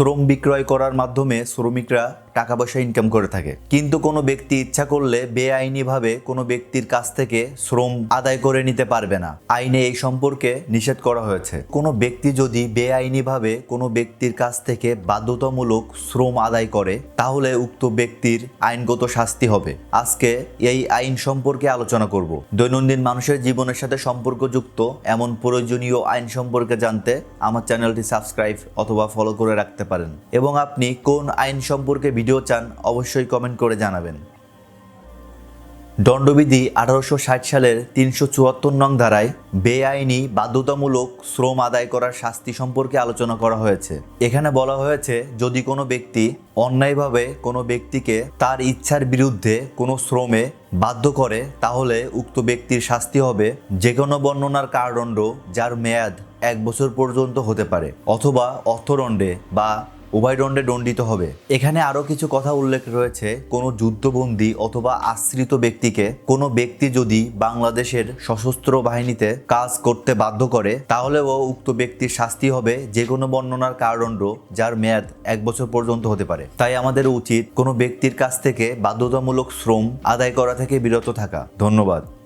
শ্রম বিক্রয় করার মাধ্যমে শ্রমিকরা টাকা পয়সা ইনকাম করে থাকে। কিন্তু কোনো ব্যক্তি ইচ্ছা করলে বেআইনিভাবে কোনো ব্যক্তির কাছ থেকে শ্রম আদায় করে নিতে পারবে না। আইনে এই সম্পর্কে নিষেধ করা হয়েছে। কোনো ব্যক্তি যদি বেআইনিভাবে কোনো ব্যক্তির কাছ থেকে বাধ্যতামূলক শ্রম আদায় করে, তাহলে উক্ত ব্যক্তির আইনগত শাস্তি হবে। আজকে এই আইন সম্পর্কে আলোচনা করব। দৈনন্দিন মানুষের জীবনের সাথে সম্পর্কযুক্ত এমন প্রয়োজনীয় আইন সম্পর্কে জানতে আমার চ্যানেলটি সাবস্ক্রাইব অথবা ফলো করে রাখতে পারেন। এবং আপনি কোন আইন সম্পর্কে ভিডিও চান, অবশ্যই কমেন্ট করে জানাবেন। দণ্ডবিধি আঠারোশো ষাট সালের তিনশো চুয়াত্তর নং ধারায় বেআইনি বাধ্যতামূলক শ্রম আদায় করার শাস্তি সম্পর্কে আলোচনা করা হয়েছে। এখানে বলা হয়েছে, যদি কোনো ব্যক্তি অন্যায়ভাবে কোনো ব্যক্তিকে তার ইচ্ছার বিরুদ্ধে কোনো শ্রমে বাধ্য করে, তাহলে উক্ত ব্যক্তির শাস্তি হবে যে কোনো বর্ণনার কারদণ্ড যার মেয়াদ এক বছর পর্যন্ত হতে পারে, অথবা অর্থদণ্ডে বা উভয় দণ্ডে দণ্ডিত হবে। এখানে আরও কিছু কথা উল্লেখ রয়েছে। কোনো যুদ্ধবন্দী অথবা আশ্রিত ব্যক্তিকে, কোনো ব্যক্তি যদি বাংলাদেশের সশস্ত্র বাহিনীতে কাজ করতে বাধ্য করে, তাহলেও উক্ত ব্যক্তির শাস্তি হবে যে কোনো বর্ণনার কারদণ্ড যার মেয়াদ এক বছর পর্যন্ত হতে পারে। তাই আমাদের উচিত কোনো ব্যক্তির কাছ থেকে বাধ্যতামূলক শ্রম আদায় করা থেকে বিরত থাকা। ধন্যবাদ।